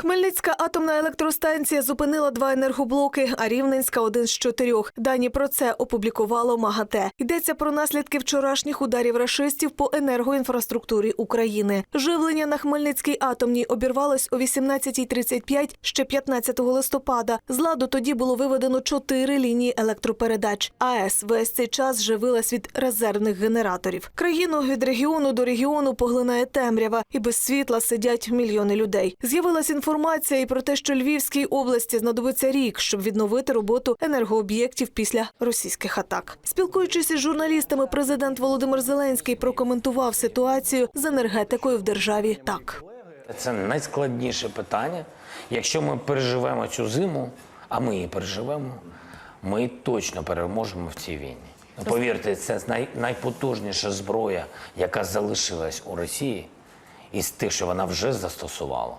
Хмельницька атомна електростанція зупинила два енергоблоки, а Рівненська один з чотирьох. Дані про це опублікувало МАГАТЕ. Йдеться про наслідки вчорашніх ударів рашистів по енергоінфраструктурі України. Живлення на Хмельницькій атомній обірвалось о 18.35 ще 15 листопада. З ладу тоді було виведено чотири лінії електропередач. АЕС весь цей час живилась від резервних генераторів. Країну від регіону до регіону поглинає темрява, і без світла сидять мільйони людей. З'явилась інформація і про те, що Львівській області знадобиться рік, щоб відновити роботу енергооб'єктів після російських атак. Спілкуючись із журналістами, президент Володимир Зеленський прокоментував ситуацію з енергетикою в державі так. Це найскладніше питання. Якщо ми переживемо цю зиму, а ми її переживемо, ми точно переможемо в цій війні. Ну, Повірте, це най, найпотужніша зброя, яка залишилась у Росії із тих, що вона вже застосувала.